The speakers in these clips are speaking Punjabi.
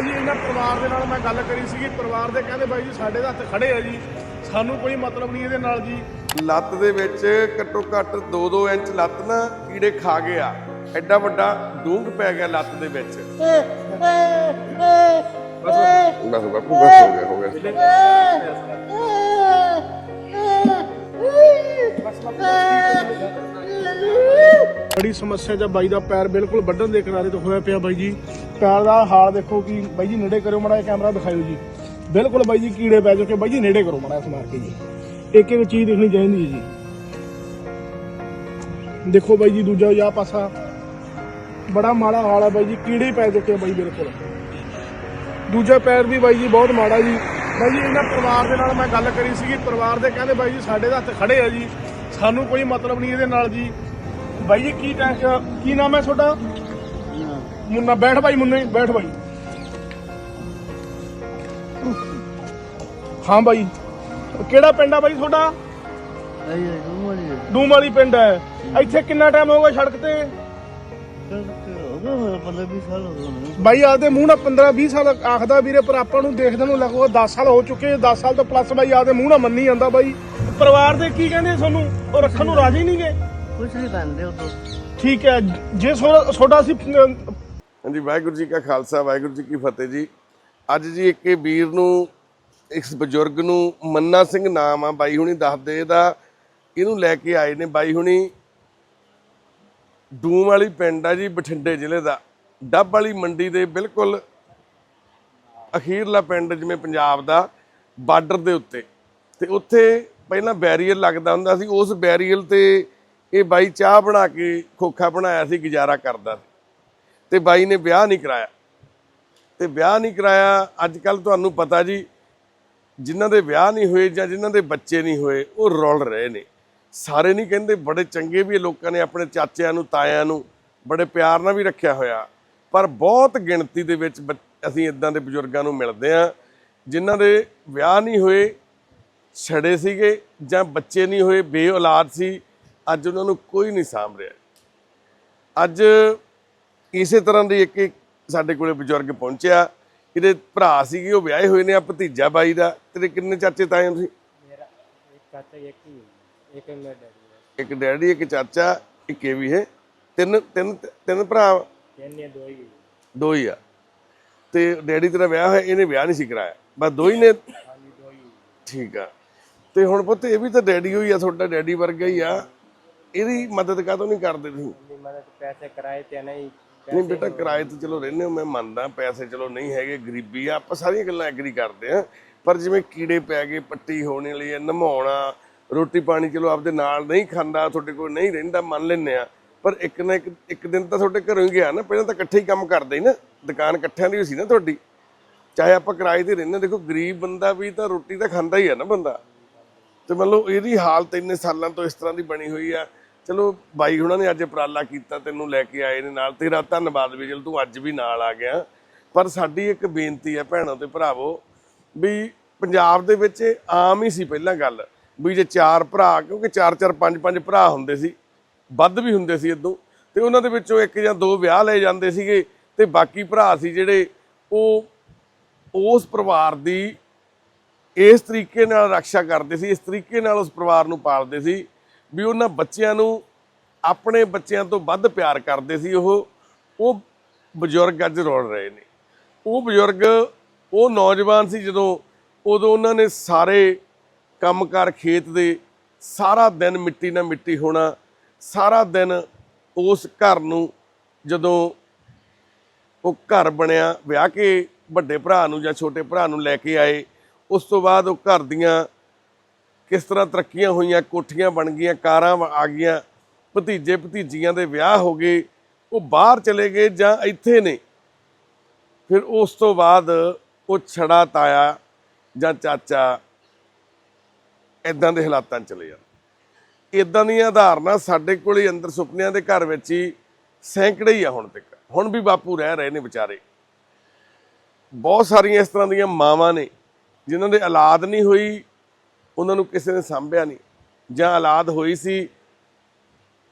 ਬਾਈ ਜੀ ਇਹਨਾਂ ਪਰਿਵਾਰ ਦੇ ਨਾਲ ਮੈਂ ਗੱਲ ਕਰੀ ਸੀਗੀ। ਪਰਿਵਾਰ ਦੇ ਕਹਿੰਦੇ ਬਾਈ ਜੀ ਸਾਡੇ ਦਾ ਹੱਥ ਖੜੇ ਆ ਜੀ। ਸਾਨੂੰ ਕੋਈ ਮਤਲਬ ਨਹੀਂ ਇਹਦੇ ਨਾਲ ਜੀ। ਲੱਤ ਦੇ ਵਿੱਚ ਘੱਟੋ ਘੱਟ 2-2 ਇੰਚ ਲੱਤ ਨਾ ਕੀੜੇ ਖਾ ਗਏ ਆ ਐਡਾ ਵੱਡਾ ਡੂੰਘ ਪੈ ਗਿਆ ਲੱਤ ਦੇ ਵਿੱਚ। ਬਸ ਬਾਪੂ ਬਸ ਹੋ ਗਿਆ ਹੋ ਗਿਆ। ਬੜੀ ਸਮੱਸਿਆ ਜਾਂ ਬਾਈ ਦਾ ਪੈਰ ਬਿਲਕੁਲ ਵੱਢਣ ਦੇ ਕਿਨਾਰੇ ਤੋਂ ਹੋਇਆ ਪਿਆ ਬਾਈ ਜੀ। ਪੈਰ ਦਾ ਹਾਲ ਦੇਖੋ ਕਿ ਬਾਈ ਜੀ ਨੇੜੇ ਕਰੋ ਮੜਾ ਕੈਮਰਾ ਦਿਖਾਇਓ ਜੀ। ਬਿਲਕੁਲ ਬਾਈ ਜੀ ਕੀੜੇ ਪੈ ਚੁੱਕੇ, ਬਾਈ ਜੀ ਨੇੜੇ ਕਰੋ ਮੜਾ ਮਾਰ ਕੇ ਜੀ। ਇੱਕ ਇੱਕ ਚੀਜ਼ ਦੇਖਣੀ ਚਾਹੀਦੀ ਹੈ ਜੀ। ਦੇਖੋ ਬਾਈ ਜੀ ਦੂਜਾ ਜਾਂ ਪਾਸਾ। ਬੜਾ ਮਾੜਾ ਹਾਲ ਹੈ ਬਾਈ ਜੀ, ਕੀੜੇ ਹੀ ਪੈ ਚੁੱਕੇ ਬਾਈ ਬਿਲਕੁਲ। ਦੂਜਾ ਪੈਰ ਵੀ ਬਾਈ ਜੀ ਬਹੁਤ ਮਾੜਾ ਜੀ। ਬਾਈ ਜੀ ਇਹਨਾਂ ਪਰਿਵਾਰ ਦੇ ਨਾਲ ਮੈਂ ਗੱਲ ਕਰੀ ਸੀਗੀ, ਪਰਿਵਾਰ ਦੇ ਕਹਿੰਦੇ ਬਾਈ ਜੀ ਸਾਡੇ ਦਾ ਹੱਥ ਖੜੇ ਆ ਜੀ। ਸਾਨੂੰ ਕੋਈ ਮਤਲਬ ਨਹੀਂ ਇਹਦੇ ਨਾਲ ਜੀ। ਬਾਈ ਜੀ ਕੀ ਟੈਂਸ਼ਨ ਕੀ ਨਾਮ ਹੈ ਤੁਹਾਡਾ? ਮੁੰਨਾ ਬੈਠ ਬਾਈ ਮੁੰਨੇ ਬੈਠ ਬਾਈ ਹਾਂ ਬਾਈ ਕਿਹੜਾ ਪਿੰਡ ਆ ਬਾਈ ਤੁਹਾਡਾ? ਡੂਮ ਵਾਲੀ ਪਿੰਡ ਹੈ। ਇੱਥੇ ਕਿੰਨਾ ਟਾਈਮ ਹੋ ਗਿਆ ਸੜਕ ਤੇ? ਬਾਈ ਆਪਦੇ ਮੂੰਹ ਨਾਲ 15 20 ਸਾਲ ਆਖਦਾ ਵੀਰੇ ਪਰ ਆਪਾਂ ਨੂੰ ਦੇਖਦੇ ਨੂੰ ਲਗਭਗ 10 ਸਾਲ ਹੋ ਚੁੱਕੇ 10 ਸਾਲ ਤੋਂ ਪਲੱਸ ਬਾਈ ਆਪਦੇ ਮੂੰਹ ਨਾਲ ਮੰਨੀ ਜਾਂਦਾ ਬਾਈ ਪਰਿਵਾਰ ਦੇ ਕੀ ਕਹਿੰਦੇ ਤੁਹਾਨੂੰ? ਉਹ ਰੱਖਣ ਨੂੰ ਰਾਜੀ ਨਹੀਂਗੇ ਕੁਛ ਨਹੀਂ ਕਰਦੇ ਉਹ ਠੀਕ ਹੈ ਜੇ ਤੁਹਾਡਾ ਅਸੀਂ ਹਾਂਜੀ, ਵਾਹਿਗੁਰੂ ਜੀ ਕਾ ਖਾਲਸਾ, ਵਾਹਿਗੁਰੂ ਜੀ ਕੀ ਫਤਿਹ ਜੀ। ਅੱਜ ਜੀ ਇੱਕ ਇਹ ਵੀਰ ਨੂੰ, ਇਸ ਬਜ਼ੁਰਗ ਨੂੰ ਮੰਨਾ ਸਿੰਘ ਨਾਮ ਆ, ਬਾਈ ਹੁਣੀ ਦੱਸਦੇ ਇਹਦਾ। ਇਹਨੂੰ ਲੈ ਕੇ ਆਏ ਨੇ ਬਾਈ ਹੁਣੀ। ਡੂਮ ਵਾਲੀ ਪਿੰਡ ਆ ਜੀ, ਬਠਿੰਡੇ ਜ਼ਿਲ੍ਹੇ ਦਾ। ਡੱਬ ਵਾਲੀ ਮੰਡੀ ਦੇ ਬਿਲਕੁਲ ਅਖੀਰਲਾ ਪਿੰਡ ਜਿਵੇਂ ਪੰਜਾਬ ਦਾ, ਬਾਰਡਰ ਦੇ ਉੱਤੇ। ਤੇ ਉੱਥੇ ਪਹਿਲਾਂ ਬੈਰੀਅਰ ਲੱਗਦਾ ਹੁੰਦਾ ਸੀ, ਉਸ ਬੈਰੀਅਰ ਤੇ ਇਹ ਬਾਈ ਚਾਹ ਬਣਾ ਕੇ ਖੋਖਾ ਬਣਾਇਆ ਸੀ, ਗੁਜ਼ਾਰਾ ਕਰਦਾ ਸੀ। ਤੇ ਬਾਈ ਨੇ ਵਿਆਹ ਨਹੀਂ ਕਰਾਇਆ। ਤੇ ਵਿਆਹ ਨਹੀਂ ਕਰਾਇਆ, ਅੱਜ ਕੱਲ ਤੁਹਾਨੂੰ ਪਤਾ ਜੀ, ਜਿਨ੍ਹਾਂ ਦੇ ਵਿਆਹ ਨਹੀਂ ਹੋਏ ਜਾਂ ਜਿਨ੍ਹਾਂ ਦੇ ਬੱਚੇ ਨਹੀਂ ਹੋਏ, ਉਹ ਰੁਲ ਰਹੇ ਨੇ। ਸਾਰੇ ਨਹੀਂ ਕਹਿੰਦੇ, ਬੜੇ ਚੰਗੇ ਵੀ ਲੋਕਾਂ ਨੇ ਆਪਣੇ ਚਾਚਿਆਂ ਨੂੰ, ਤਾਇਆਂ ਨੂੰ, ਬੜੇ ਪਿਆਰ ਨਾਲ ਵੀ ਰੱਖਿਆ ਹੋਇਆ। ਪਰ ਬਹੁਤ ਗਿਣਤੀ ਦੇ ਵਿੱਚ ਬੱਚ- ਅਸੀਂ ਇਦਾਂ ਦੇ ਬਜ਼ੁਰਗਾਂ ਨੂੰ ਮਿਲਦੇ ਆ ਜਿਨ੍ਹਾਂ ਦੇ ਵਿਆਹ ਨਹੀਂ ਹੋਏ, ਛੜੇ ਸੀਗੇ ਜਾਂ ਬੱਚੇ ਨਹੀਂ ਹੋਏ, ਬੇਔਲਾਦ ਸੀ, ਅੱਜ ਉਹਨਾਂ ਨੂੰ ਕੋਈ ਨਹੀਂ ਸਾਂਭ ਰਿਹਾ। ਅੱਜ ਇਸੇ ਤਰ੍ਹਾਂ ਦੀ ਇੱਕ ਇੱਕ ਸਾਡੇ ਕੋਲੇ ਬਜ਼ੁਰਗ ਪਹੁੰਚਿਆ। ਇਹਦੇ ਭਰਾ ਸੀਗੇ ਉਹ ਵਿਆਹੇ ਹੋਏ ਨੇ ਆ ਭਤੀਜਾ ਬਾਈ ਦਾ। ਤੇਰੇ ਕਿੰਨੇ ਚਾਚੇ ਤਾਏ ਹੋ ਤੁਸੀਂ? ਮੇਰਾ ਇੱਕ ਚਾਚਾ ਇੱਕ ਹੀ ਹੈ। ਇੱਕ ਮੇਰਾ ਡੈਡੀ ਇੱਕ ਡੈਡੀ ਇੱਕ ਚਾਚਾ ਇੱਕ ਇਹ ਵੀ ਹੈ। ਤਿੰਨ ਤਿੰਨ ਤਿੰਨ ਭਰਾ? ਤਿੰਨ ਦੋ ਹੀ ਦੋ ਹੀ ਆ। ਤੇ ਡੈਡੀ ਤੇਰਾ ਵਿਆਹ ਹੋਇਆ ਇਹਨੇ ਵਿਆਹ ਨਹੀਂ ਸੀ ਕਰਾਇਆ। ਬਸ ਦੋ ਹੀ ਨੇ? ਠੀਕ ਆ। ਤੇ ਹੁਣ ਪੁੱਤ ਇਹ ਵੀ ਤਾਂ ਡੈਡੀ ਹੋਈ ਆ ਤੁਹਾਡਾ ਡੈਡੀ ਵਰਗਾ ਹੀ ਆ। ਇਹਦੀ ਮਦਦ ਕਾਹਤੋਂ ਨਹੀਂ ਕਰਦੇ ਤੁਸੀਂ? ਮਦਦ ਪੈਸੇ ਕਰਾਏ ਤੇ ਨਹੀਂ। ਨਹੀਂ ਬੇਟਾ ਕਿਰਾਏ ਤੇ ਚਲੋ ਰਹਿੰਦੇ ਹੋ ਮੈਂ ਮੰਨਦਾ ਪੈਸੇ ਚਲੋ ਨਹੀਂ ਹੈਗੇ ਗਰੀਬੀ ਆ ਆਪਾਂ ਸਾਰੀਆਂ ਗੱਲਾਂ ਐਗਰੀ ਕਰਦੇ ਆ ਪਰ ਜਿਵੇਂ ਕੀੜੇ ਪੈ ਗਏ ਪੱਟੀ ਹੋਣੇ ਲਈ ਨਮਾਉਣਾ ਰੋਟੀ ਪਾਣੀ ਚਲੋ ਆਪਦੇ ਨਾਲ ਨਹੀਂ ਖਾਂਦਾ ਤੁਹਾਡੇ ਕੋਲ ਨਹੀਂ ਰਹਿੰਦਾ ਮੰਨ ਲੈਂਦੇ ਆ ਪਰ ਇੱਕ ਨਾ ਇੱਕ ਇੱਕ ਦਿਨ ਤਾਂ ਤੁਹਾਡੇ ਘਰੋਂ ਹੀ ਗਿਆ ਨਾ ਪਹਿਲਾਂ ਤਾਂ ਇਕੱਠੇ ਹੀ ਕੰਮ ਕਰਦੇ ਹੀ ਨਾ ਦੁਕਾਨ ਇਕੱਠਿਆਂ ਦੀ ਸੀ ਨਾ ਤੁਹਾਡੀ। ਚਾਹੇ ਆਪਾਂ ਕਿਰਾਏ ਤੇ ਰਹਿੰਦੇ ਦੇਖੋ ਗਰੀਬ ਬੰਦਾ ਵੀ ਤਾਂ ਰੋਟੀ ਤਾਂ ਖਾਂਦਾ ਹੀ ਆ ਨਾ ਬੰਦਾ। ਤੇ ਮੰਨ ਲਓ ਇਹਦੀ ਹਾਲਤ ਇੰਨੇ ਸਾਲਾਂ ਤੋਂ ਇਸ ਤਰ੍ਹਾਂ ਦੀ ਬਣੀ ਹੋਈ ਆ ਚਲੋ ਬਾਈ ਹੁਣਾਂ ਨੇ ਅੱਜ ਉਪਰਾਲਾ ਕੀਤਾ, ਤੈਨੂੰ ਲੈ ਕੇ ਆਏ ਨੇ ਨਾਲ। ਤੇਰਾ ਧੰਨਵਾਦ ਵੀ ਚਲ ਤੂੰ ਅੱਜ ਵੀ ਨਾਲ ਆ ਗਿਆ। ਪਰ ਸਾਡੀ ਇੱਕ ਬੇਨਤੀ ਹੈ ਭੈਣੋ ਤੇ ਭਰਾਵੋ, ਵੀ ਪੰਜਾਬ ਦੇ ਵਿੱਚ ਆਮ ਹੀ ਸੀ ਪਹਿਲਾਂ ਗੱਲ, ਵੀ ਜੇ ਚਾਰ ਭਰਾ, ਕਿਉਂਕਿ ਚਾਰ ਚਾਰ, ਪੰਜ ਪੰਜ ਭਰਾ ਹੁੰਦੇ ਸੀ, ਵੱਧ ਵੀ ਹੁੰਦੇ ਸੀ ਇਦੋਂ, ਤੇ ਉਹਨਾਂ ਦੇ ਵਿੱਚੋਂ ਇੱਕ ਜਾਂ ਦੋ ਵਿਆਹ ਲਏ ਜਾਂਦੇ ਸੀਗੇ, ਤੇ ਬਾਕੀ ਭਰਾ ਸੀ ਜਿਹੜੇ ਉਹ, ਉਸ ਪਰਿਵਾਰ ਦੀ ਇਸ ਤਰੀਕੇ ਨਾਲ ਰੱਖਿਆ ਕਰਦੇ ਸੀ, ਇਸ ਤਰੀਕੇ ਨਾਲ ਉਸ ਪਰਿਵਾਰ ਨੂੰ ਪਾਲਦੇ ਸੀ। ਵੀ ਉਹਨਾਂ ਬੱਚਿਆਂ ਨੂੰ ਆਪਣੇ ਬੱਚਿਆਂ ਤੋਂ ਵੱਧ ਪਿਆਰ ਕਰਦੇ ਸੀ ਉਹ ਉਹ ਬਜ਼ੁਰਗ ਅੱਜ ਰੋਲ ਰਹੇ ਨੇ। ਉਹ ਬਜ਼ੁਰਗ, ਉਹ ਨੌਜਵਾਨ ਸੀ ਜਦੋਂ, ਉਦੋਂ ਉਹਨਾਂ ਨੇ ਸਾਰੇ ਕੰਮਕਾਰ ਖੇਤ ਦੇ ਸਾਰਾ ਦਿਨ ਮਿੱਟੀ ਨਾਲ ਮਿੱਟੀ ਹੋਣਾ, ਸਾਰਾ ਦਿਨ ਉਸ ਘਰ ਨੂੰ ਜਦੋਂ ਉਹ ਘਰ ਬਣਿਆ, ਵਿਆਹ ਕੇ ਵੱਡੇ ਭਰਾ ਨੂੰ ਜਾਂ ਛੋਟੇ ਭਰਾ ਨੂੰ ਲੈ ਕੇ ਆਏ, ਉਸ ਤੋਂ ਬਾਅਦ ਉਹ ਘਰ ਦੀਆਂ ਕਿਸ ਤਰ੍ਹਾਂ ਤਰੱਕੀਆਂ ਹੋਈਆਂ, ਕੋਠੀਆਂ ਬਣ ਗਈਆਂ, ਕਾਰਾਂ ਆ ਗਈਆਂ, ਭਤੀਜੇ ਭਤੀਜੀਆਂ ਦੇ ਵਿਆਹ ਹੋ ਗਏ, ਉਹ ਬਾਹਰ ਚਲੇ ਗਏ ਜਾਂ ਇੱਥੇ ਨੇ? ਫਿਰ ਉਸ ਤੋਂ ਬਾਅਦ ਉਹ ਛੜਾ ਤਾਇਆ ਜਾਂ ਚਾਚਾ ਇਦਾਂ ਦੇ ਹਾਲਾਤਾਂ ਚਲੇ ਜਾਂਦੇ। ਇਦਾਂ ਦੀਆਂ ਉਦਾਹਰਨਾਂ ਸਾਡੇ ਕੋਲ ਹੀ ਅੰਦਰ ਸੁਪਨਿਆਂ ਦੇ ਘਰ ਵਿੱਚ ਹੀ ਸੈਂਕੜੇ ਹੀ ਆ ਹੁਣ ਤੱਕ। ਹੁਣ ਵੀ ਬਾਪੂ ਰਹਿ ਰਹੇ ਨੇ ਵਿਚਾਰੇ। ਬਹੁਤ ਸਾਰੀਆਂ ਇਸ ਤਰ੍ਹਾਂ ਦੀਆਂ ਮਾਵਾਂ ਨੇ ਜਿਨ੍ਹਾਂ ਦੇ ਔਲਾਦ ਨਹੀਂ ਹੋਈ ਉਹਨਾਂ ਨੂੰ ਕਿਸੇ ਨੇ ਸਾਂਭਿਆ ਨਹੀਂ। ਜਾਂ ਔਲਾਦ ਹੋਈ ਸੀ,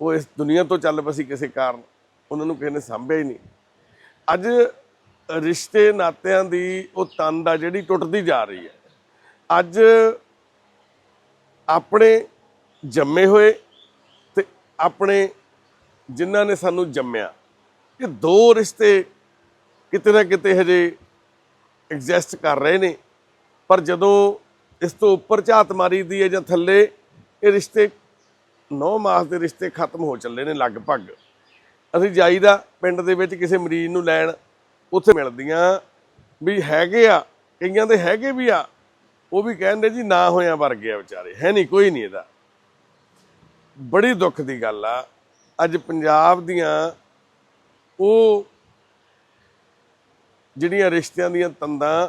ਉਹ ਇਸ ਦੁਨੀਆ ਤੋਂ ਚੱਲ ਪਈ ਸੀ ਕਿਸੇ ਕਾਰਨ ਉਹਨਾਂ ਨੂੰ ਕਿਸੇ ਨੇ ਸਾਂਭਿਆ ਹੀ ਨਹੀਂ। ਅੱਜ ਰਿਸ਼ਤੇ ਨਾਤਿਆਂ ਦੀ ਉਹ ਤੰਦ ਆ ਜਿਹੜੀ ਟੁੱਟਦੀ ਜਾ ਰਹੀ ਹੈ। ਅੱਜ ਆਪਣੇ ਜੰਮੇ ਹੋਏ ਤੇ ਆਪਣੇ ਜਿਨ੍ਹਾਂ ਨੇ ਸਾਨੂੰ ਜੰਮਿਆ, ਇਹ ਦੋ ਰਿਸ਼ਤੇ ਕਿਤੇ ਨਾ ਕਿਤੇ ਹਜੇ ਐਗਜ਼ਿਸਟ ਕਰ ਰਹੇ ਨੇ। ਪਰ ਜਦੋਂ ਇਸ ਤੋਂ ਉੱਪਰ ਝਾਤ ਮਾਰੀ ਦੀ ਹੈ ਜਾਂ ਥੱਲੇ, ਇਹ ਰਿਸ਼ਤੇ 9 ਮਾਸ ਦੇ ਰਿਸ਼ਤੇ ਖਤਮ ਹੋ ਚੱਲੇ ਨੇ ਲਗਭਗ। ਅਸੀਂ ਜਾਈਦਾ ਪਿੰਡ ਦੇ ਵਿੱਚ ਕਿਸੇ ਮਰੀਜ਼ ਨੂੰ ਲੈਣ, ਉੱਥੇ ਮਿਲਦੀਆਂ ਵੀ ਹੈਗੇ ਆ, ਕਈਆਂ ਦੇ ਹੈਗੇ ਵੀ ਆ, ਉਹ ਵੀ ਕਹਿੰਦੇ ਜੀ ਨਾ ਹੋਇਆ ਵਰਗੇ ਆ ਵਿਚਾਰੇ, ਹੈ ਨਹੀਂ, ਕੋਈ ਨਹੀਂ ਇਹਦਾ। ਬੜੀ ਦੁੱਖ ਦੀ ਗੱਲ ਆ, ਅੱਜ ਪੰਜਾਬ ਦੀਆਂ ਉਹ ਜਿਹੜੀਆਂ ਰਿਸ਼ਤਿਆਂ ਦੀਆਂ ਤੰਦਾਂ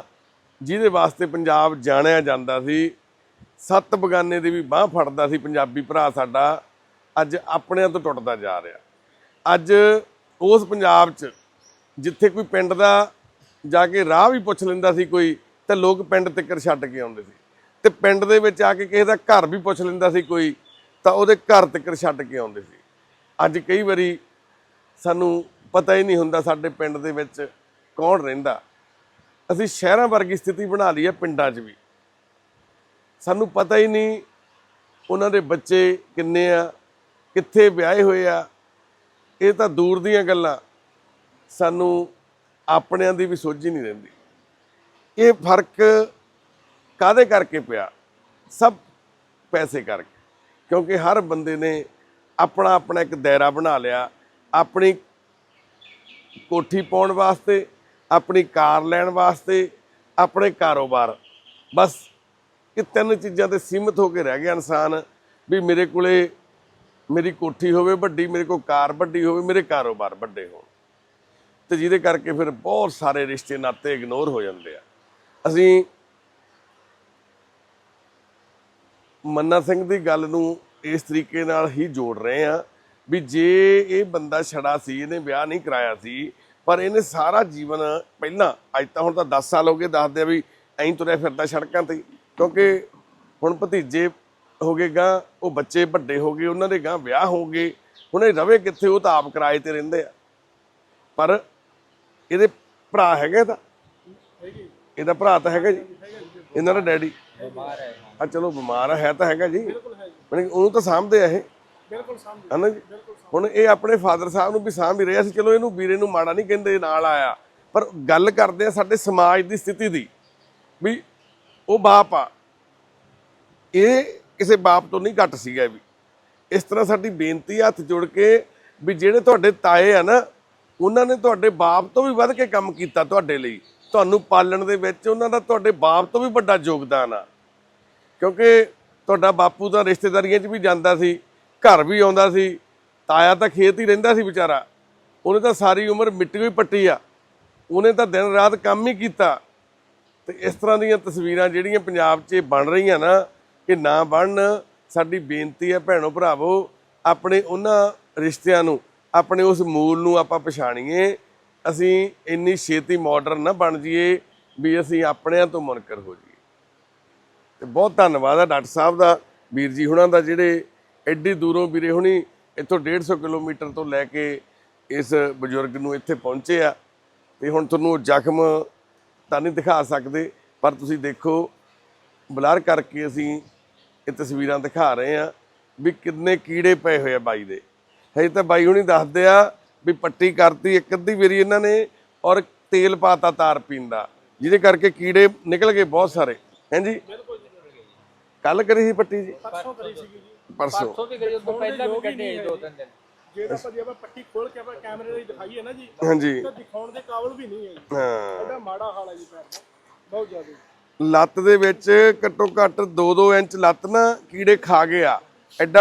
ਜਿਹਦੇ ਵਾਸਤੇ ਪੰਜਾਬ ਜਾਣਿਆ ਜਾਂਦਾ ਸੀ, ਸੱਤ ਬਗਾਨੇ ਦੀ ਵੀ ਬਾਹ ਫੜਦਾ ਸੀ ਪੰਜਾਬੀ ਭਰਾ ਸਾਡਾ, ਅੱਜ ਆਪਣਿਆਂ ਤੋਂ ਟੁੱਟਦਾ ਜਾ ਰਿਹਾ। ਅੱਜ ਉਸ ਪੰਜਾਬ 'ਚ ਜਿੱਥੇ ਕੋਈ ਪਿੰਡ ਦਾ ਜਾ ਕੇ ਰਾਹ ਵੀ ਪੁੱਛ ਲੈਂਦਾ ਸੀ ਕੋਈ, ਤੇ ਲੋਕ ਪਿੰਡ ਤੱਕ ਛੱਡ ਕੇ ਆਉਂਦੇ ਸੀ। ਤੇ ਪਿੰਡ ਦੇ ਵਿੱਚ ਆ ਕੇ ਕਿਸੇ ਦਾ ਘਰ ਵੀ ਪੁੱਛ ਲੈਂਦਾ ਸੀ ਕੋਈ, ਤਾਂ ਉਹਦੇ ਘਰ ਤੱਕ ਛੱਡ ਕੇ ਆਉਂਦੇ ਸੀ। ਅੱਜ ਕਈ ਵਾਰੀ ਸਾਨੂੰ ਪਤਾ ਹੀ ਨਹੀਂ ਹੁੰਦਾ ਸਾਡੇ ਪਿੰਡ ਦੇ ਵਿੱਚ ਕੌਣ ਰਹਿੰਦਾ। ਅਸੀਂ ਸ਼ਹਿਰਾਂ ਵਰਗੀ ਸਥਿਤੀ ਬਣਾ ਲਈ ਹੈ ਪਿੰਡਾਂ 'ਚ ਵੀ। ਸਾਨੂੰ ਪਤਾ ਹੀ ਨਹੀਂ ਉਹਨਾਂ ਦੇ ਬੱਚੇ ਕਿੰਨੇ ਆ, ਕਿੱਥੇ ਵਿਆਹੇ ਹੋਏ ਆ। ਇਹ ਤਾਂ ਦੂਰ ਦੀਆਂ ਗੱਲਾਂ। ਸਾਨੂੰ ਆਪਣਿਆਂ ਦੀ ਵੀ ਸੋਝੀ ਨਹੀਂ ਰਹਿੰਦੀ। ਇਹ ਫ਼ਰਕ ਕਾਦੇ ਕਰਕੇ ਪਿਆ? ਸਭ ਪੈਸੇ ਕਰਕੇ। ਕਿਉਂਕਿ ਹਰ ਬੰਦੇ ਨੇ ਆਪਣਾ ਆਪਣਾ ਇੱਕ ਦਾਇਰਾ ਬਣਾ ਲਿਆ। ਆਪਣੀ ਕੋਠੀ ਪਾਉਣ ਵਾਸਤੇ ਆਪਣੀ ਕਾਰ ਲੈਣ ਵਾਸਤੇ, ਆਪਣੇ ਕਾਰੋਬਾਰ। ਬਸ ਇਹ ਤਿੰਨ ਚੀਜ਼ਾਂ ਤੇ ਸੀਮਿਤ ਹੋ ਕੇ ਰਹਿ ਗਿਆ ਇਨਸਾਨ ਵੀ ਮੇਰੇ ਕੋਲੇ ਮੇਰੀ ਕੋਠੀ ਹੋਵੇ ਵੱਡੀ, ਮੇਰੇ ਕੋਲ ਕਾਰ ਵੱਡੀ ਹੋਵੇ, ਮੇਰੇ ਕਾਰੋਬਾਰ ਵੱਡੇ ਹੋਣ। ਤੇ ਜਿਹਦੇ ਕਰਕੇ ਫਿਰ ਬਹੁਤ ਸਾਰੇ ਰਿਸ਼ਤੇ ਨਾਤੇ ਇਗਨੋਰ ਹੋ ਜਾਂਦੇ ਆ। ਅਸੀਂ ਮੰਨਾ ਸਿੰਘ ਦੀ ਗੱਲ ਨੂੰ ਇਸ ਤਰੀਕੇ ਨਾਲ ਹੀ ਜੋੜ ਰਹੇ ਆ ਵੀ ਜੇ ਇਹ ਬੰਦਾ ਛੜਾ ਸੀ, ਇਹਨੇ ਵਿਆਹ ਨਹੀਂ ਕਰਾਇਆ ਸੀ ਪਰ ਇਹਨੇ ਸਾਰਾ ਜੀਵਨ ਪਹਿਲਾਂ ਅੱਜ ਤਾਂ ਹੁਣ ਤਾਂ 10 ਸਾਲ ਹੋ ਗਏ ਦੱਸਦੇ ਆ ਵੀ ਐਂ ਤੁਰਿਆ ਫਿਰਦਾ ਸੜਕਾਂ ਤੇ। ਕਿਉਂਕਿ ਹੁਣ ਭਤੀਜੇ ਹੋ ਗਏ ਗਾਂ ਉਹ ਬੱਚੇ ਵੱਡੇ ਹੋ ਗਏ ਉਹਨਾਂ ਦੇ ਗਾਂ ਵਿਆਹ ਹੋ ਗਏ। ਹੁਣ ਇਹ ਰਵੇ ਕਿੱਥੇ ਉਹ ਤਾਂ ਆਪ ਕਿਰਾਏ ਤੇ ਰਹਿੰਦੇ ਆ। ਪਰ ਇਹਦੇ ਭਰਾ ਹੈਗੇ ਤਾਂ ਇਹਦਾ ਭਰਾ ਤਾਂ ਹੈਗਾ ਜੀ। ਇਹਨਾਂ ਦਾ ਡੈਡੀ? ਬਿਮਾਰ ਹੈ। ਆ ਚਲੋ ਬਿਮਾਰ ਹੈ ਤਾਂ ਹੈਗਾ ਜੀ। ਮੈਨੂੰ ਉਹਨੂੰ ਤਾਂ ਸਾਂਭਦੇ ਆ ਇਹ। ਬਿਲਕੁਲ ਸਮਝ ਹਨਾ ਜੀ? ਹੁਣ ਇਹ ਆਪਣੇ ਫਾਦਰ ਸਾਹਿਬ ਨੂੰ ਵੀ ਸਾਂਭ ਹੀ ਰਿਹਾ ਸੀ ਚਲੋ ਇਹਨੂੰ ਵੀਰੇ ਨੂੰ ਮਾੜਾ ਨਹੀਂ ਕਹਿੰਦੇ ਨਾਲ ਆਇਆ। ਪਰ ਗੱਲ ਕਰਦੇ ਆ ਸਾਡੇ ਸਮਾਜ ਦੀ ਸਥਿਤੀ ਦੀ ਵੀ ਉਹ ਬਾਪ ਆ। ਇਹ ਕਿਸੇ ਬਾਪ ਤੋਂ ਨਹੀਂ ਘੱਟ ਸੀਗਾ ਵੀ। ਇਸ ਤਰ੍ਹਾਂ ਸਾਡੀ ਬੇਨਤੀ ਹੱਥ ਜੋੜ ਕੇ ਵੀ ਜਿਹੜੇ ਤੁਹਾਡੇ ਤਾਏ ਆ ਨਾ ਉਹਨਾਂ ਨੇ ਤੁਹਾਡੇ ਬਾਪ ਤੋਂ ਵੀ ਵੱਧ ਕੇ ਕੰਮ ਕੀਤਾ ਤੁਹਾਡੇ ਲਈ। ਤੁਹਾਨੂੰ ਪਾਲਣ ਦੇ ਵਿੱਚ ਉਹਨਾਂ ਦਾ ਤੁਹਾਡੇ ਬਾਪ ਤੋਂ ਵੀ ਵੱਡਾ ਯੋਗਦਾਨ ਆ। ਕਿਉਂਕਿ ਤੁਹਾਡਾ ਬਾਪੂ ਤਾਂ ਰਿਸ਼ਤੇਦਾਰੀਆਂ 'ਚ ਵੀ ਜਾਂਦਾ ਸੀ। ਘਰ ਵੀ ਆਉਂਦਾ ਸੀ, ਤਾਇਆ ਤਾਂ ਖੇਤ ਹੀ ਰਹਿੰਦਾ ਸੀ ਵਿਚਾਰਾ। ਉਹਨੇ ਤਾਂ ਸਾਰੀ ਉਮਰ ਮਿੱਟੀ ਵੀ ਪੱਟੀ ਆ। ਉਹਨੇ ਤਾਂ ਦਿਨ ਰਾਤ ਕੰਮ ਹੀ ਕੀਤਾ। ਤੇ ਇਸ ਤਰ੍ਹਾਂ ਦੀਆਂ ਤਸਵੀਰਾਂ ਜਿਹੜੀਆਂ ਪੰਜਾਬ 'ਚ ਬਣ ਰਹੀਆਂ ਨਾ ਕਿ ਨਾ ਬਣਨ ਸਾਡੀ ਬੇਨਤੀ ਹੈ ਭੈਣੋ ਭਰਾਵੋ, ਆਪਣੇ ਉਹਨਾਂ ਰਿਸ਼ਤਿਆਂ ਨੂੰ, ਆਪਣੇ ਉਸ ਮੂਲ ਨੂੰ ਆਪਾਂ ਪਛਾਣੀਏ। ਅਸੀਂ ਇੰਨੀ ਛੇਤੀ ਮਾਡਰਨ ਨਾ ਬਣ ਜਾਈਏ ਵੀ ਅਸੀਂ ਆਪਣਿਆਂ ਤੋਂ ਮੁਨਕਰ ਹੋ ਜਾਈਏ। ਤੇ ਬਹੁਤ ਧੰਨਵਾਦ ਆ ਡਾਕਟਰ ਸਾਹਿਬ ਦਾ, ਵੀਰ ਜੀ ਹੁਣਾਂ ਦਾ ਜਿਹੜੇ ਐਡੀ ਦੂਰੋਂ ਵੀਰੇ ਹੁਣੀ ਇੱਥੋਂ 150 ਕਿਲੋਮੀਟਰ ਤੋਂ ਲੈ ਕੇ ਇਸ ਬਜ਼ੁਰਗ ਨੂੰ ਇੱਥੇ ਪਹੁੰਚੇ ਆ। ਤੇ ਹੁਣ ਤੁਹਾਨੂੰ ਉਹ ਜ਼ਖਮ ਤਾਂ ਨਹੀਂ ਦਿਖਾ ਸਕਦੇ ਪਰ ਤੁਸੀਂ ਦੇਖੋ ਬਲਰ ਕਰਕੇ ਅਸੀਂ ਇਹ ਤਸਵੀਰਾਂ ਦਿਖਾ ਰਹੇ ਆ ਵੀ ਕਿੰਨੇ ਕੀੜੇ ਪਏ ਹੋਏ ਆ ਬਾਈ ਦੇ। ਹਜੇ ਤਾਂ ਬਾਈ ਹੁਣੀ ਦੱਸਦੇ ਆ ਵੀ ਪੱਟੀ ਕਰਤੀ ਇੱਕ ਅੱਧੀ ਵਾਰੀ ਇਹਨਾਂ ਨੇ ਔਰ ਤੇਲ ਪਾਤਾ ਤਾਰ ਪੀਣ ਦਾ ਜਿਹਦੇ ਕਰਕੇ ਕੀੜੇ ਨਿਕਲ ਗਏ ਬਹੁਤ ਸਾਰੇ। ਹਾਂਜੀ ਕੱਲ ਕਰੀ ਸੀ ਪੱਟੀ ਜੀ? ਪਰਸੋਂ ਕਰੀ ਸੀਗੀ ਪਰਸੋਂ। ਪਰਸੋਂ ਵੀ ਗਈ ਉਸ ਤੋਂ ਪਹਿਲਾਂ ਵੀ ਕੱਢੇ ਦੋ ਤਿੰਨ ਦਿਨ।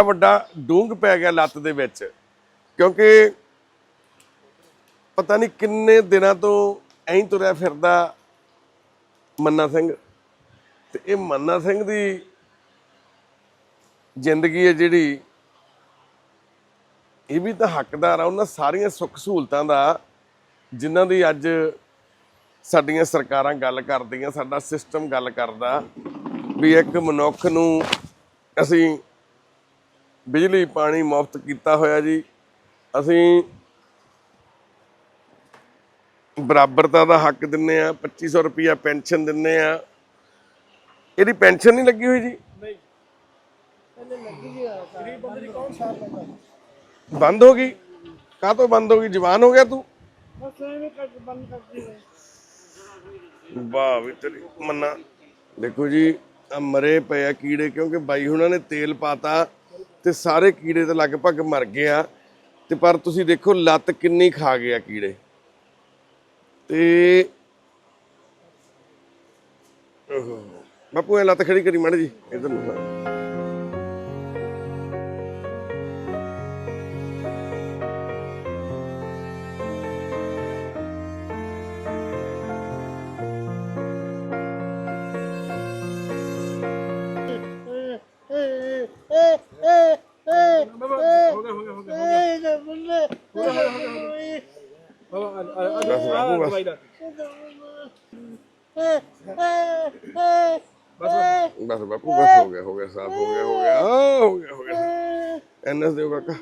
ਵੱਡਾ ਡੂੰਘ ਪੈ ਗਿਆ ਲੱਤ ਦੇ ਵਿੱਚ। ਕਿਉਂਕਿ ਪਤਾ ਨਹੀਂ ਕਿੰਨੇ ਦਿਨਾਂ ਤੋਂ ਐਂ ਤੁਰਿਆ ਫਿਰਦਾ ਮੰਨਾ ਸਿੰਘ। ਤੇ ਇਹ ਮੰਨਾ ਸਿੰਘ ਦੀ ਜ਼ਿੰਦਗੀ ਹੈ ਜਿਹੜੀ, ਇਹ ਵੀ ਤਾਂ ਹੱਕਦਾਰ ਆ, ਉਹਨਾਂ ਸਾਰੀਆਂ ਸੁੱਖ ਸਹੂਲਤਾਂ ਦਾ, ਜਿਨ੍ਹਾਂ ਦੀ ਅੱਜ ਸਾਡੀਆਂ ਸਰਕਾਰਾਂ ਗੱਲ ਕਰਦੀਆਂ, ਸਾਡਾ ਸਿਸਟਮ ਗੱਲ ਕਰਦਾ, ਵੀ ਇੱਕ ਮਨੁੱਖ ਨੂੰ ਅਸੀਂ ਬਿਜਲੀ, ਪਾਣੀ ਮੁਫਤ ਕੀਤਾ ਹੋਇਆ ਜੀ, ਅਸੀਂ ਬਰਾਬਰਤਾ ਦਾ ਹੱਕ ਦਿੰਨੇ ਆ 2500 ਰੁਪਿਆ ਪੈਨਸ਼ਨ ਦਿੰਨੇ ਆ। ਇਹਦੀ ਪੈਨਸ਼ਨ ਨਹੀਂ ਲੱਗੀ ਹੋਈ ਜੀ। ਬੰਦ ਹੋ ਗਈ? ਕਾਹ ਤੋਂ ਬੰਦ ਹੋ ਗਈ? ਜਵਾਨ ਹੋ ਗਿਆ ਤੂੰ? ਬਸ ਐਵੇਂ ਕਰ ਬੰਦ ਕਰਦੀ ਹੈ ਵਾਹ ਵੀ ਤੇਰੀ ਮੰਨਾ। ਦੇਖੋ ਜੀ ਆ ਮਰੇ ਪਏ ਆ ਕੀੜੇ ਕਿਉਂਕਿ ਬਾਈ ਹੁਣਾਂ ਨੇ ਤੇਲ ਪਾਤਾ ਤੇ ਸਾਰੇ ਕੀੜੇ ਤੇ ਲਗਭਗ ਮਰ ਗਏ ਆ। ਤੇ ਪਰ ਤੁਸੀਂ ਦੇਖੋ, ਲੱਤ ਕਿੰਨੀ ਖਾ ਗਿਆ ਕੀੜੇ। ਤੇ ਓਹੋ। ਬਾਪੂ, ਇਹ ਲੱਤ ਖੜੀ ਕਰੀ ਮੜ ਜੀ, ਇਧਰ ਨੂੰ। ਬਸ ਬਾਪੂ ਬਸ ਹੋ ਗਿਆ ਹੋ ਗਿਆ ਸਾਫ਼ ਹੋ ਗਿਆ ਹੋ ਗਿਆ। ਆ, ਹੋ ਗਿਆ ਹੋ ਗਿਆ। ਐਨਐਸ ਦਿਓ ਕਾਕਾ।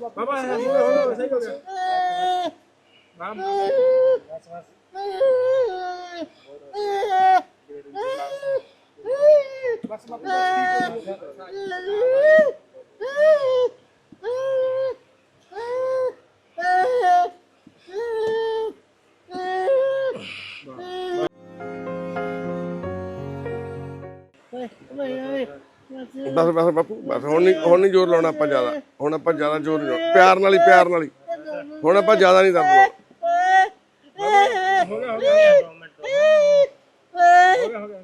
ਬਾਬਾ ਹੋ ਗਿਆ ਹੋ ਗਿਆ। ਸਹੀ ਹੋ ਗਿਆ। ਬਸ ਬਸ ਬਾਪੂ, ਬਸ ਹੁਣ ਨਹੀਂ ਹੁਣ ਨਹੀਂ ਜ਼ੋਰ ਲਾਉਣਾ ਆਪਾਂ ਜ਼ਿਆਦਾ ਹੁਣ ਆਪਾਂ ਜ਼ਿਆਦਾ ਜ਼ੋਰ ਨਹੀਂ ਲਾਉਣਾ। ਪਿਆਰ ਨਾਲ ਹੀ, ਪਿਆਰ ਨਾਲ ਹੀ ਹੁਣ ਆਪਾਂ ਜ਼ਿਆਦਾ ਨਹੀਂ ਦਰਦ ਹੋ ਗਿਆ ਹੋ ਗਿਆ ਹੋ ਗਿਆ ਹੋ ਗਿਆ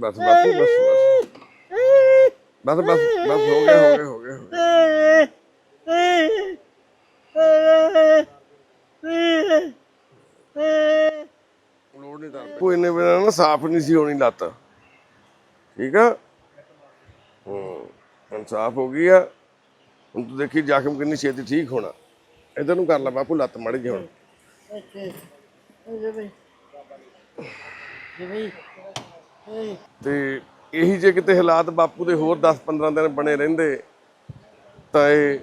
ਬਸ ਬਾਪੂ ਬਸ ਬਸ ਬਸ ਬਸ ਬਸ, ਹੋ ਗਿਆ ਹੋ ਗਿਆ ਹੋ ਗਿਆ ਹੋ ਗਿਆ। ਤਾਂ। ਕੋਈ ਇੰਨੇ ਬਿਨਾਂ ਨਾ ਸਾਫ਼ ਨਹੀਂ ਸੀ ਹੋਣੀ ਲੱਤ। ਠੀਕ ਆ? ਹੂੰ ਹੁਣ ਸਾਫ਼ ਹੋ ਗਈ ਆ। ਹੁਣ ਤੂੰ ਦੇਖੀ ਜ਼ਖਮ ਕਿੰਨੀ ਛੇਤੀ ਠੀਕ ਹੋਣਾ। ਇਧਰ ਨੂੰ ਕਰ ਲੈ ਬਾਪੂ ਲੱਤ ਮੜ ਜੀ ਹੁਣ। ਤੇ ਇਹੀ ਜੇ ਕਿਤੇ ਹਾਲਾਤ ਬਾਪੂ ਦੇ ਹੋਰ 10-15 ਦਿਨ ਬਣੇ ਰਹਿੰਦੇ ਤਾਂ ਇਹ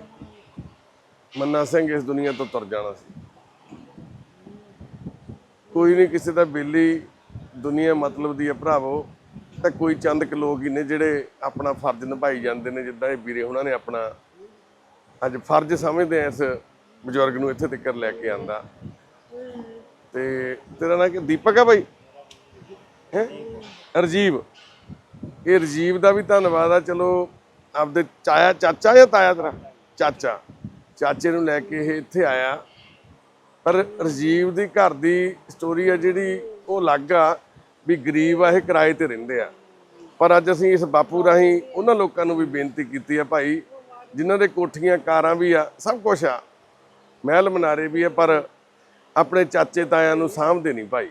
ਮੰਨਾ ਸਿੰਘ ਇਸ ਦੁਨੀਆ ਤੋਂ ਤੁਰ ਜਾਣਾ ਸੀ। ਕੋਈ ਨਹੀਂ, ਕਿਸੇ ਦਾ ਬੇਲੀ ਦੁਨੀਆ ਮਤਲਬ ਦੀ ਹੈ ਭਰਾਵੋ। ਤਾਂ ਕੋਈ ਚੰਦ ਕੁ ਲੋਕ ਹੀ ਨੇ ਜਿਹੜੇ ਆਪਣਾ ਫਰਜ਼ ਨਿਭਾਈ ਜਾਂਦੇ ਨੇ, ਜਿੱਦਾਂ ਇਹ ਵੀਰੇ ਉਹਨਾਂ ਨੇ ਆਪਣਾ ਅੱਜ ਫਰਜ਼ ਸਮਝਦੇ ਆ ਇਸ ਬਜ਼ੁਰਗ ਨੂੰ ਇੱਥੇ ਤੱਕ ਲੈ ਕੇ ਆਂਦਾ। ਤੇ ਤੇਰਾ ਨਾਂ ਕਿ, ਦੀਪਕ ਆ ਬਾਈ? ਹੈ? ਰਜੀਵ। ਇਹ ਰਜੀਵ ਦਾ ਵੀ ਧੰਨਵਾਦ ਆ, ਚਲੋ ਆਪਦੇ ਚਾਇਆ, ਚਾਚਾ ਜਾਂ ਤਾਇਆ ਤੇਰਾ? ਚਾਚਾ। ਚਾਚੇ ਨੂੰ ਲੈ ਕੇ ਇਹ ਇੱਥੇ ਆਇਆ। ਪਰ ਰਜੀਵ ਦੀ ਘਰ ਦੀ ਸਟੋਰੀ ਆ ਜਿਹੜੀ ਉਹ ਅਲੱਗ ਆ ਵੀ ਗਰੀਬ ਆ, ਇਹ ਕਿਰਾਏ ਤੇ ਰਹਿੰਦੇ ਆ। ਪਰ ਅੱਜ ਅਸੀਂ ਇਸ ਬਾਪੂ ਰਾਹੀਂ ਉਹਨਾਂ ਲੋਕਾਂ ਨੂੰ ਵੀ ਬੇਨਤੀ ਕੀਤੀ ਆ ਭਾਈ, ਜਿਨ੍ਹਾਂ ਦੇ ਕੋਠੀਆਂ, ਕਾਰਾਂ ਵੀ ਆ, ਸਭ ਕੁਝ ਆ। ਮਹਿਲ ਮਨਾਰੇ ਵੀ ਆ, ਪਰ ਆਪਣੇ ਚਾਚੇ ਤਾਇਆਂ ਨੂੰ ਸਾਂਭਦੇ ਨਹੀਂ ਭਾਈ।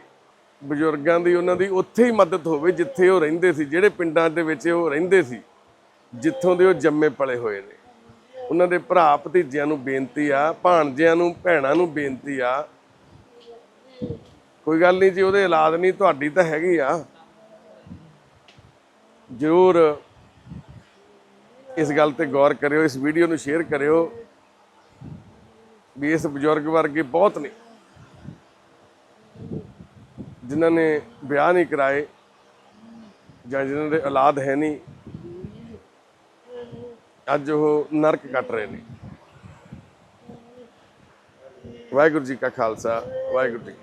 ਬਜ਼ੁਰਗਾਂ ਦੀ ਉਹਨਾਂ ਦੀ ਉੱਥੇ ਹੀ ਮਦਦ ਹੋਵੇ, ਜਿੱਥੇ ਉਹ ਰਹਿੰਦੇ ਸੀ, ਜਿਹੜੇ ਪਿੰਡਾਂ ਦੇ ਵਿੱਚ ਉਹ ਰਹਿੰਦੇ ਸੀ, ਜਿੱਥੋਂ ਦੇ ਉਹ ਜੰਮੇ ਪਲੇ ਹੋਏ ਨੇ। ਉਹਨਾਂ ਦੇ ਭਰਾ ਭਤੀਜਿਆਂ ਨੂੰ ਬੇਨਤੀ ਆ, ਭਾਣਜਿਆਂ ਨੂੰ, ਭੈਣਾਂ ਨੂੰ ਬੇਨਤੀ ਆ। ਕੋਈ ਗੱਲ ਨਹੀਂ ਜੀ, ਉਹਦੇ ਔਲਾਦ ਨਹੀਂ ਤੁਹਾਡੀ ਤਾਂ ਹੈਗੀ ਆ। ਜ਼ਰੂਰ ਇਸ ਗੱਲ ਤੇ ਗੌਰ ਕਰਿਓ, ਇਸ ਵੀਡੀਓ ਨੂੰ ਸ਼ੇਅਰ ਕਰਿਓ ਵੀ ਇਸ ਬਜ਼ੁਰਗ ਵਰਗੇ ਬਹੁਤ ਨੇ, ਜਿਨ੍ਹਾਂ ਨੇ ਵਿਆਹ ਨਹੀਂ ਕਰਾਏ ਜਾਂ ਜਿਨ੍ਹਾਂ ਦੇ ਔਲਾਦ ਹੈ ਨਹੀਂ। ਅੱਜ ਉਹ ਨਰਕ ਕੱਟ ਰਹੇ ਨੇ। ਵਾਹਿਗੁਰੂ ਜੀ ਕਾ ਖਾਲਸਾ ਵਾਹਿਗੁਰੂ ਜੀ